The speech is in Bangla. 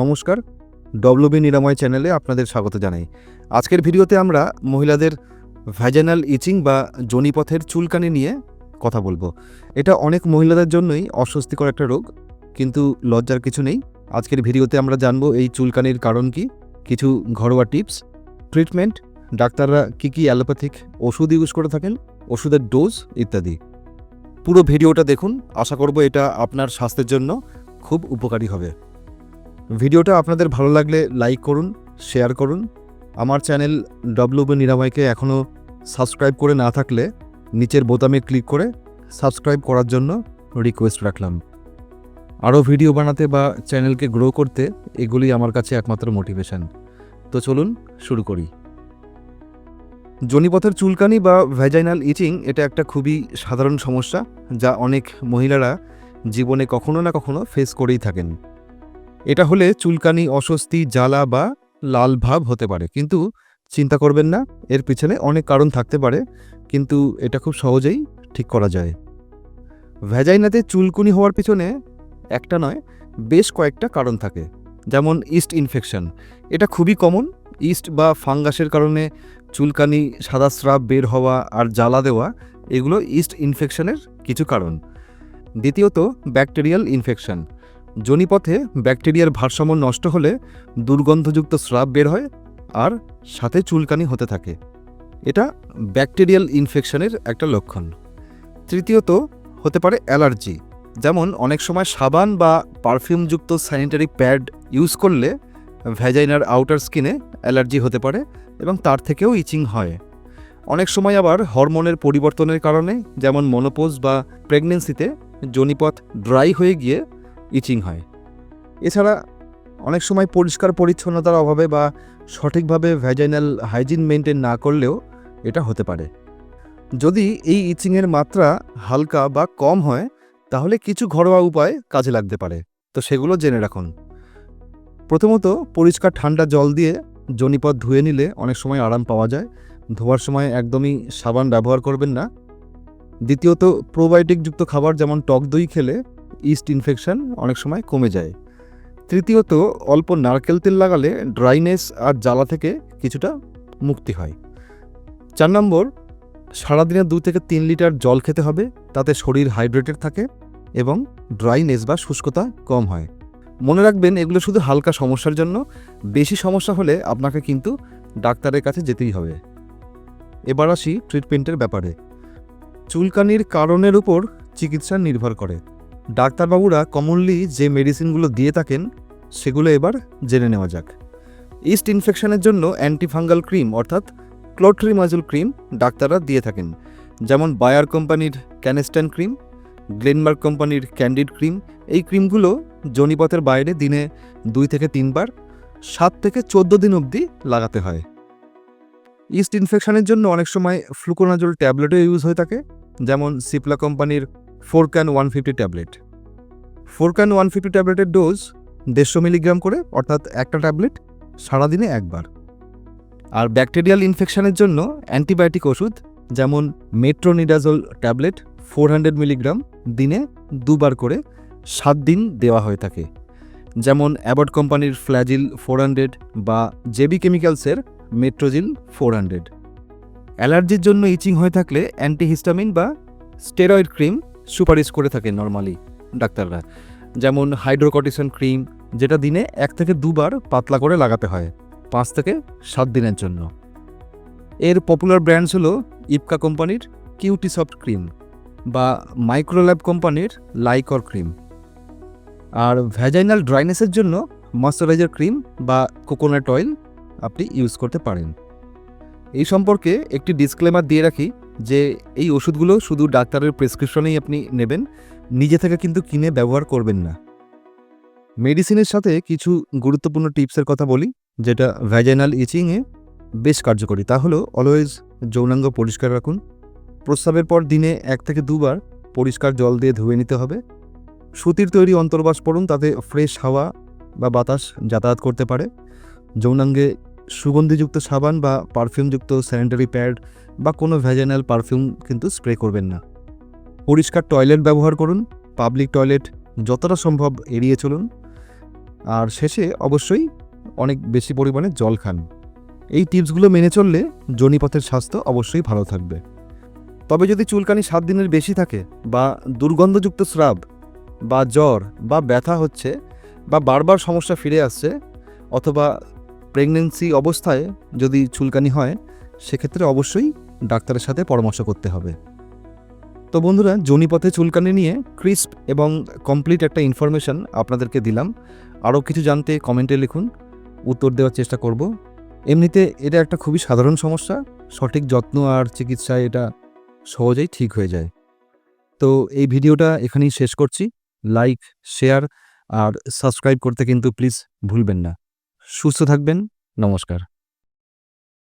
নমস্কার ডব্লিউবি নিরাময় চ্যানেলে আপনাদের স্বাগত জানাই। আজকের ভিডিওতে আমরা মহিলাদের ভ্যাজানাল ইচিং বা জনিপথের চুলকানি নিয়ে কথা বলব। এটা অনেক মহিলাদের জন্যই অস্বস্তিকর একটা রোগ, কিন্তু লজ্জার কিছু নেই। আজকের ভিডিওতে আমরা জানব এই চুলকানির কারণ কি, কিছু ঘরোয়া টিপস, ট্রিটমেন্ট, ডাক্তাররা কী কী অ্যালোপ্যাথিক ওষুধ ইউজ করে থাকেন, ওষুধের ডোজ ইত্যাদি। পুরো ভিডিওটা দেখুন, আশা করব এটা আপনার স্বাস্থ্যের জন্য খুব উপকারী হবে। ভিডিওটা আপনাদের ভালো লাগলে লাইক করুন, শেয়ার করুন। আমার চ্যানেল ডব্লিউবি নিরাময়কে এখনও সাবস্ক্রাইব করে না থাকলে নিচের বোতামে ক্লিক করে সাবস্ক্রাইব করার জন্য রিকোয়েস্ট রাখলাম। আরও ভিডিও বানাতে বা চ্যানেলকে গ্রো করতে এগুলি আমার কাছে একমাত্র মোটিভেশন তো চলুন শুরু করি। জনিপথের চুলকানি বা ভ্যাজাইনাল ইচিং এটা একটা খুবই সাধারণ সমস্যা যা অনেক মহিলারা জীবনে কখনো না কখনো ফেস করেই থাকেন। এটা হলে চুলকানি, অস্বস্তি, জ্বালা বা লাল ভাব হতে পারে। কিন্তু চিন্তা করবেন না, এর পিছনে অনেক কারণ থাকতে পারে, কিন্তু এটা খুব সহজেই ঠিক করা যায়। ভ্যাজাইনাতে চুলকুনি হওয়ার পিছনে একটা নয়, বেশ কয়েকটা কারণ থাকে। যেমন ইস্ট ইনফেকশন, এটা খুবই কমন। ইস্ট বা ফাঙ্গাসের কারণে চুলকানি সাদা স্রাব বের হওয়া আর জ্বালা দেওয়া, এগুলো ইস্ট ইনফেকশনের কিছু কারণ। দ্বিতীয়ত, ব্যাকটেরিয়াল ইনফেকশন জনিপথে ব্যাকটেরিয়ার ভারসাম্য নষ্ট হলে দুর্গন্ধযুক্ত স্রাব বের হয় আর সাথে চুলকানি হতে থাকে। এটা ব্যাকটেরিয়াল ইনফেকশনের একটা লক্ষণ। তৃতীয়ত, হতে পারে অ্যালার্জি। যেমন অনেক সময় সাবান বা পারফিউমযুক্ত স্যানিটারি প্যাড ইউজ করলে ভ্যাজাইনার আউটার স্কিনে অ্যালার্জি হতে পারে এবং তার থেকেও ইচিং হয়। অনেক সময় আবার হরমোনের পরিবর্তনের কারণে, যেমন মনোপোজ বা প্রেগনেন্সিতে জনিপথ ড্রাই হয়ে গিয়ে ইচিং হয়। এছাড়া অনেক সময় পরিষ্কার পরিচ্ছন্নতার অভাবে বা সঠিকভাবে ভ্যাজাইনাল হাইজিন মেনটেন না করলেও এটা হতে পারে। যদি এই ইচিংয়ের মাত্রা হালকা বা কম হয়, তাহলে কিছু ঘরোয়া উপায় কাজে লাগতে পারে। তো সেগুলো জেনে রাখুন। প্রথমত, পরিষ্কার ঠান্ডা জল দিয়ে জনিপথ ধুয়ে নিলে অনেক সময় আরাম পাওয়া যায়। ধোয়ার সময় একদমই সাবান ব্যবহার করবেন না। দ্বিতীয়ত প্রোবায়োটিকযুক্ত খাবার যেমন টক দই খেলে ইস্ট ইনফেকশন অনেক সময় কমে যায়। তৃতীয়ত, অল্প নারকেল তেল লাগালে ড্রাইনেস আর জ্বালা থেকে কিছুটা মুক্তি হয়। চার নম্বর, সারাদিনে দু থেকে তিন লিটার জল খেতে হবে, তাতে শরীর হাইড্রেটেড থাকে এবং ড্রাইনেস বা শুষ্কতা কম হয়। মনে রাখবেন, এগুলো শুধু হালকা সমস্যার জন্য, বেশি সমস্যা হলে আপনাকে কিন্তু ডাক্তারের কাছে যেতেই হবে। এবার আসি ট্রিটমেন্টের ব্যাপারে। চুলকানির কারণের উপর চিকিৎসা নির্ভর করে। ডাক্তারবাবুরা কমনলি যে মেডিসিনগুলো দিয়ে থাকেন, সেগুলো এবার জেনে নেওয়া যাক। ইস্ট ইনফেকশনের জন্য অ্যান্টিফাঙ্গাল ক্রিম অর্থাৎ ক্লোট্রিমাজুল ক্রিম ডাক্তাররা দিয়ে থাকেন। যেমন বায়ার কোম্পানির ক্যানেস্ট্যান ক্রিম গ্লেনমার্ক কোম্পানির ক্যান্ডিড ক্রিম এই ক্রিমগুলো জনিপথের বাইরে দিনে দুই থেকে তিনবার, সাত থেকে চোদ্দ দিন অবধি লাগাতে হয়। ইস্ট ইনফেকশনের জন্য অনেক সময় ফ্লুকোনাজল ট্যাবলেটও ইউজ হয়ে থাকে, যেমন সিপলা কোম্পানির Forcan one fifty tablet. Forcan one fifty ট্যাবলেটের ডোজ দেড়শো মিলিগ্রাম করে, অর্থাৎ একটা ট্যাবলেট সারাদিনে একবার। আর ব্যাকটেরিয়াল ইনফেকশনের জন্য অ্যান্টিবায়োটিক ওষুধ, যেমন metronidazole tablet, four hundred milligram দিনে দুবার করে সাত দিন দেওয়া হয়ে থাকে। যেমন অ্যাবট কোম্পানির ফ্ল্যাজিল ফোর হান্ড্রেড বা জেবি কেমিক্যালসের মেট্রোজিল ফোর হান্ড্রেড। অ্যালার্জির জন্য ইচিং হয়ে থাকলে অ্যান্টিহিস্টামিন বা স্টেরয়েড ক্রিম সুপারিশ করে থাকে নর্মালি ডাক্তাররা। যেমন হাইড্রোকটিসন ক্রিম যেটা দিনে এক থেকে দুবার পাতলা করে লাগাতে হয়, পাঁচ থেকে সাত দিনের জন্য। এর পপুলার ব্র্যান্ডস হলো ইপকা কোম্পানির কিউটি সফট ক্রিম বা মাইক্রোল্যাব কোম্পানির লাইকর ক্রিম আর ভ্যাজাইনাল ড্রাইনেসের জন্য ময়শ্চারাইজার ক্রিম বা কোকোনাট অয়েল আপনি ইউজ করতে পারেন। এই সম্পর্কে একটি ডিসক্লেমার দিয়ে রাখি যে এই ওষুধগুলো শুধু ডাক্তারের প্রেসক্রিপশনেই আপনি নেবেন, নিজে থেকে কিন্তু কিনে ব্যবহার করবেন না। মেডিসিনের সাথে কিছু গুরুত্বপূর্ণ টিপসের কথা বলি, যেটা ভ্যাজাইনাল ইচিংয়ে বেশ কার্যকরী। তা হলো অলওয়েজ যৌনাঙ্গ পরিষ্কার রাখুন। প্রস্রাবের পর দিনে এক থেকে দুবার পরিষ্কার জল দিয়ে ধুয়ে নিতে হবে। সুতির তৈরি অন্তর্বাস পড়ুন তাতে ফ্রেশ হাওয়া বা বাতাস যাতায়াত করতে পারে। যৌনাঙ্গে সুগন্ধিযুক্ত সাবান বা পারফিউমযুক্ত স্যানিটারি প্যাড বা কোনো ভ্যাজাইনাল পারফিউম কিন্তু স্প্রে করবেন না। পরিষ্কার টয়লেট ব্যবহার করুন পাবলিক টয়লেট যতটা সম্ভব এড়িয়ে চলুন। আর শেষে অবশ্যই অনেক বেশি পরিমাণে জল খান। এই টিপসগুলো মেনে চললে জনিপথের স্বাস্থ্য অবশ্যই ভালো থাকবে। তবে যদি চুলকানি সাত দিনের বেশি থাকে বা দুর্গন্ধযুক্ত স্রাব বা জ্বর বা ব্যথা হচ্ছে বা বারবার সমস্যা ফিরে আসছে অথবা প্রেগনেন্সি অবস্থায় যদি চুলকানি হয়, সেক্ষেত্রে অবশ্যই ডাক্তারের সাথে পরামর্শ করতে হবে। তো বন্ধুরা, জনিপথে চুলকানি নিয়ে ক্রিস্প এবং কমপ্লিট একটা ইনফরমেশন আপনাদেরকে দিলাম। আরও কিছু জানতে কমেন্টে লিখুন, উত্তর দেওয়ার চেষ্টা করব। এমনিতে এটা একটা খুবই সাধারণ সমস্যা, সঠিক যত্ন আর চিকিৎসায় এটা সহজেই ঠিক হয়ে যায়। তো এই ভিডিওটা এখানেই শেষ করছি। লাইক, শেয়ার আর সাবস্ক্রাইব করতে কিন্তু প্লিজ ভুলবেন না। সুস্থ থাকবেন, নমস্কার।